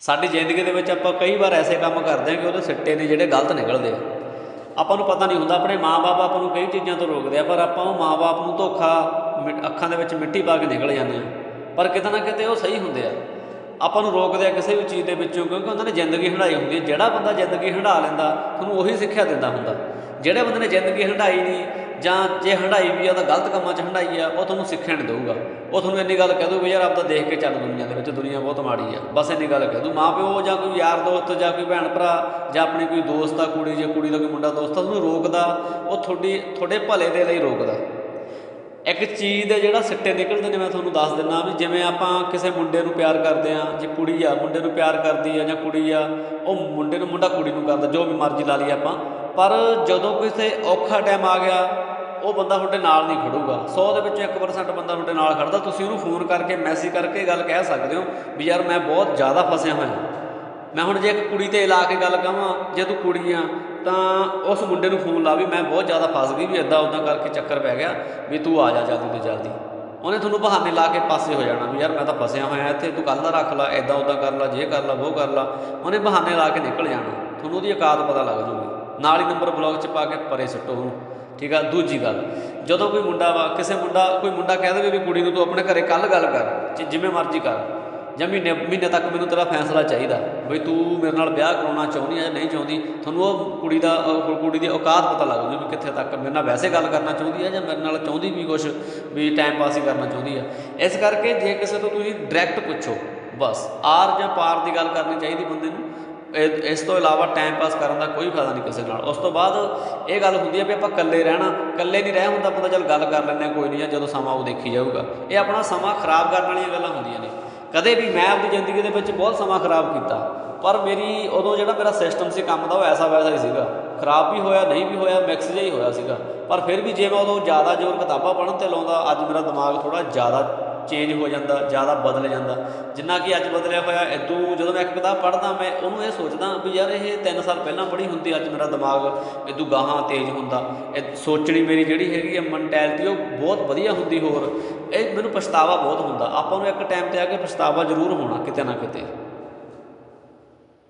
ਸਾਡੀ ਜ਼ਿੰਦਗੀ ਦੇ ਵਿੱਚ ਆਪਾਂ ਕਈ ਵਾਰ ਐਸੇ ਕੰਮ ਕਰਦੇ ਹਾਂ ਕਿ ਉਹਦੇ ਸਿੱਟੇ ਨੇ ਜਿਹੜੇ ਗਲਤ ਨਿਕਲਦੇ ਆ। ਆਪਾਂ ਨੂੰ ਪਤਾ ਨਹੀਂ ਹੁੰਦਾ, ਆਪਣੇ ਮਾਪੇ ਆਪਾਂ ਨੂੰ ਕਈ ਚੀਜ਼ਾਂ ਤੋਂ ਰੋਕਦੇ ਆ, ਪਰ ਆਪਾਂ ਉਹ ਮਾਪੇ ਨੂੰ ਧੋਖਾ, ਮਿ- ਅੱਖਾਂ ਦੇ ਵਿੱਚ ਮਿੱਟੀ ਪਾ ਕੇ ਨਿਕਲ ਜਾਂਦੇ ਆ ਪਰ ਕਿਤੇ ਨਾ ਕਿਤੇ ਉਹ ਸਹੀ ਹੁੰਦੇ ਆ। ਆਪਾਂ ਨੂੰ ਰੋਕਦੇ ਆ ਕਿਸੇ ਵੀ ਚੀਜ਼ ਦੇ ਵਿੱਚੋਂ, ਕਿਉਂਕਿ ਉਹਨਾਂ ਨੇ ਜ਼ਿੰਦਗੀ ਹੰਢਾਈ ਹੁੰਦੀ ਹੈ। ਜਿਹੜਾ ਬੰਦਾ ਜ਼ਿੰਦਗੀ ਹੰਢਾ ਲੈਂਦਾ ਤੁਹਾਨੂੰ ਉਹੀ ਸਿੱਖਿਆ ਦਿੰਦਾ ਹੁੰਦਾ। ਜਿਹੜੇ ਬੰਦੇ ਨੇ ਜ਼ਿੰਦਗੀ ਹੰਢਾਈ ਨਹੀਂ ਜਾਂ ਜੇ ਹੰਢਾਈ ਵੀ ਆ, ਤਾਂ ਗਲਤ ਕੰਮਾਂ 'ਚ ਹੰਢਾਈ ਆ, ਉਹ ਤੁਹਾਨੂੰ ਸਿੱਖਿਆ ਨਹੀਂ ਦਊਗਾ। ਉਹ ਤੁਹਾਨੂੰ ਇੰਨੀ ਗੱਲ ਕਹਿ ਦੂ ਵੀ ਯਾਰ ਆਪਦਾ ਦੇਖ ਕੇ ਚੱਲ ਦੁਨੀਆ ਦੇ ਵਿੱਚ, ਦੁਨੀਆ ਬਹੁਤ ਮਾੜੀ ਆ। ਬਸ ਇੰਨੀ ਗੱਲ ਕਹਿ ਦੂ ਮਾਂ ਪਿਓ ਜਾਂ ਕੋਈ ਯਾਰ ਦੋਸਤ ਜਾਂ ਕੋਈ ਭੈਣ ਭਰਾ ਜਾਂ ਆਪਣੀ ਕੋਈ ਦੋਸਤ ਆ, ਕੁੜੀ ਜਾਂ ਕੁੜੀ ਦਾ ਕੋਈ ਮੁੰਡਾ ਦੋਸਤ ਆ, ਉਹਨੂੰ ਰੋਕਦਾ, ਉਹ ਤੁਹਾਡੀ, ਤੁਹਾਡੇ ਭਲੇ ਦੇ ਲਈ ਰੋਕਦਾ। ਇੱਕ ਚੀਜ਼ ਦੇ ਜਿਹੜਾ ਸਿੱਟੇ ਨਿਕਲਦੇ ਨੇ, ਮੈਂ ਤੁਹਾਨੂੰ ਦੱਸ ਦਿੰਦਾ ਵੀ ਜਿਵੇਂ ਆਪਾਂ ਕਿਸੇ ਮੁੰਡੇ ਨੂੰ ਪਿਆਰ ਕਰਦੇ ਆ, ਜੇ ਕੁੜੀ ਆ, ਮੁੰਡੇ ਨੂੰ ਪਿਆਰ ਕਰਦੀ ਆ ਜਾਂ ਕੁੜੀ ਆ, ਉਹ ਮੁੰਡੇ ਨੂੰ, ਮੁੰਡਾ ਕੁੜੀ ਨੂੰ ਕਰਦਾ, ਜੋ ਵੀ ਮਰਜ਼ੀ ਲਾ ਲਈ ਆਪਾਂ ਪਰ ਜਦੋਂ ਕਿਸੇ ਔਖਾ ਟਾਈਮ ਆ ਗਿਆ, ਉਹ ਬੰਦਾ ਤੁਹਾਡੇ ਨਾਲ ਨਹੀਂ ਖੜੂਗਾ। 100 ਦੇ ਵਿੱਚੋਂ 1% ਬੰਦਾ ਤੁਹਾਡੇ ਨਾਲ ਖੜਦਾ, ਤੁਸੀਂ ਉਹਨੂੰ ਫੋਨ ਕਰਕੇ ਮੈਸੇਜ ਕਰਕੇ ਗੱਲ ਕਹਿ ਸਕਦੇ ਹੋ ਵੀ ਯਾਰ ਮੈਂ ਬਹੁਤ ਜ਼ਿਆਦਾ ਫਸਿਆ ਹੋਇਆ। ਮੈਂ ਹੁਣ ਜੇ ਇੱਕ ਕੁੜੀ ਤੇ ਲਾ ਕੇ ਗੱਲ ਕਹਾਂ, ਜੇ ਤੂੰ ਕੁੜੀ ਆ, ਤਾਂ ਉਸ ਮੁੰਡੇ ਨੂੰ ਫੋਨ ਲਾ ਵੀ ਮੈਂ ਬਹੁਤ ਜ਼ਿਆਦਾ ਫਸ ਗਈ ਵੀ ਇਦਾਂ ਉਦਾਂ ਕਰਕੇ ਚੱਕਰ ਪੈ ਗਿਆ ਵੀ ਤੂੰ ਆ ਜਾ ਜਲਦੀ ਤੋਂ ਜਲਦੀ। ਉਹਨੇ ਤੁਹਾਨੂੰ ਬਹਾਨੇ ਲਾ ਕੇ ਪਾਸੇ ਹੋ ਜਾਣਾ ਵੀ ਯਾਰ ਮੈਂ ਤਾਂ ਫਸਿਆ ਹੋਇਆ ਇੱਥੇ ਤੂੰ ਕੱਲ ਦਾ ਰੱਖ ਲੈ ਇਦਾਂ ਉਦਾਂ ਕਰ ਲੈ, ਜੇ ਕਰ ਲੈ ਉਹ ਕਰ ਲੈ। ਉਹਨੇ ਬਹਾਨੇ ਲਾ ਕੇ ਨਿਕਲ ਜਾਣਾ। ਤੁਹਾਨੂੰ ਉਹਦੀ ਔਕਾਤ ਪਤਾ ਲੱਗ ਜੂਗੀ ਨਾਲ ਹੀ ਨੰਬਰ ਬਲੌਗ 'ਚ ਪਾ ਕੇ ਪਰੇ ਸੁੱਟੋ ਉਹਨੂੰ ਠੀਕ ਆ, ਦੂਜੀ ਗੱਲ, ਜਦੋਂ ਕੋਈ ਮੁੰਡਾ ਵਾ, ਕਿਸੇ ਮੁੰਡਾ, ਕੋਈ ਮੁੰਡਾ ਕਹਿ ਦੇਵੇ ਵੀ ਕੁੜੀ ਨੂੰ ਤੂੰ ਆਪਣੇ ਘਰੇ ਕੱਲ ਗੱਲ ਕਰ, ਜਿ- ਜਿਵੇਂ ਮਰਜ਼ੀ ਕਰ, ਜਾਂ ਮਹੀਨੇ ਮਹੀਨੇ ਤੱਕ ਮੈਨੂੰ ਤੇਰਾ ਫੈਸਲਾ ਚਾਹੀਦਾ, ਬਈ ਤੂੰ ਮੇਰੇ ਨਾਲ ਵਿਆਹ ਕਰਾਉਣਾ ਚਾਹੁੰਦੀ ਹੈ ਜਾਂ ਨਹੀਂ ਚਾਹੁੰਦੀ, ਤੁਹਾਨੂੰ ਉਹ ਕੁੜੀ ਦਾ ਕੁੜੀ ਦੀ ਔਕਾਤ ਪਤਾ ਲੱਗ ਜੂ ਵੀ ਕਿੱਥੇ ਤੱਕ ਮੇਰੇ ਨਾਲ ਵੈਸੇ ਗੱਲ ਕਰਨਾ ਚਾਹੁੰਦੀ ਹੈ ਜਾਂ ਮੇਰੇ ਨਾਲ ਚਾਹੁੰਦੀ ਵੀ ਕੁਛ, ਵੀ ਟਾਈਮ ਪਾਸ ਹੀ ਕਰਨਾ ਚਾਹੁੰਦੀ ਹੈ ਇਸ ਕਰਕੇ ਜੇ ਕਿਸੇ ਤੋਂ ਤੁਸੀਂ ਡਾਇਰੈਕਟ ਪੁੱਛੋ, ਬਸ, ਆਰ ਜਾਂ ਪਾਰ ਦੀ ਗੱਲ ਕਰਨੀ ਚਾਹੀਦੀ ਬੰਦੇ ਨੂੰ ਇਸ ਤੋਂ ਇਲਾਵਾ ਟਾਈਮ ਪਾਸ ਕਰਨ ਦਾ ਕੋਈ ਫਾਇਦਾ ਨਹੀਂ ਕਿਸੇ ਨਾਲ। ਉਸ ਤੋਂ ਬਾਅਦ ਇਹ ਗੱਲ ਹੁੰਦੀ ਹੈ ਵੀ ਆਪਾਂ ਇਕੱਲੇ ਰਹਿਣਾ, ਇਕੱਲੇ ਨਹੀਂ ਰਹਿ ਹੁੰਦਾ ਪਤਾ ਚੱਲ ਗੱਲ ਕਰ ਲੈਂਦੇ ਹਾਂ, ਕੋਈ ਨਹੀਂ ਜਾਂ ਜਦੋਂ ਸਮਾਂ ਉਹ ਦੇਖੀ ਜਾਊਗਾ। ਇਹ ਆਪਣਾ ਸਮਾਂ ਖਰਾਬ ਕਰਨ ਵਾਲੀਆਂ ਗੱਲਾਂ ਹੁੰਦੀਆਂ ਨੇ। ਕਦੇ ਵੀ ਮੈਂ ਆਪਣੀ ਜ਼ਿੰਦਗੀ ਦੇ ਵਿੱਚ ਬਹੁਤ ਸਮਾਂ ਖਰਾਬ ਕੀਤਾ, ਪਰ ਮੇਰੀ ਉਦੋਂ ਜਿਹੜਾ ਮੇਰਾ ਸਿਸਟਮ ਸੀ, ਕੰਮ ਦਾ, ਉਹ ਐਸਾ ਵੈਸਾ ਹੀ ਸੀਗਾ। ਖਰਾਬ ਵੀ ਹੋਇਆ, ਨਹੀਂ ਵੀ ਹੋਇਆ ਮਿਕਸ ਜਿਹਾ ਹੀ ਹੋਇਆ ਸੀਗਾ। ਪਰ ਫਿਰ ਵੀ ਜੇ ਮੈਂ ਉਦੋਂ ਜ਼ਿਆਦਾ ਜ਼ੋਰ ਕਿਤਾਬਾਂ ਪੜ੍ਹਨ ਤੇ ਲਾਉਂਦਾ, ਅੱਜ ਮੇਰਾ ਦਿਮਾਗ ਥੋੜਾ ਜ਼ਿਆਦਾ ਚੇਂਜ ਹੋ ਜਾਂਦਾ, ਜ਼ਿਆਦਾ ਬਦਲ ਜਾਂਦਾ। ਜਿੰਨਾ ਕਿ ਅੱਜ ਬਦਲਿਆ ਹੋਇਆ ਇਦੋਂ ਜਦੋਂ ਮੈਂ ਇੱਕ ਕਿਤਾਬ ਪੜ੍ਹਦਾ, ਮੈਂ ਉਹਨੂੰ ਇਹ ਸੋਚਦਾ ਵੀ ਯਾਰ ਇਹ 3 ਸਾਲ ਪਹਿਲਾਂ ਪੜ੍ਹੀ ਹੁੰਦੀ, ਅੱਜ ਮੇਰਾ ਦਿਮਾਗ ਇਦੋਂ ਗਾਹਾਂ ਤੇਜ਼ ਹੁੰਦਾ। ਇਹ ਸੋਚਣੀ ਮੇਰੀ ਜਿਹੜੀ ਹੈਗੀ ਹੈ ਮੈਂਟੈਲਿਟੀ ਉਹ ਬਹੁਤ ਵਧੀਆ ਹੁੰਦੀ ਹੋਰ। ਇਹ ਮੈਨੂੰ ਪਛਤਾਵਾ ਬਹੁਤ ਹੁੰਦਾ। ਆਪਾਂ ਨੂੰ ਇੱਕ ਟਾਈਮ ਤੇ ਆ ਕੇ ਪਛਤਾਵਾ ਜ਼ਰੂਰ ਹੋਣਾ ਕਿਤੇ ਨਾ ਕਿਤੇ।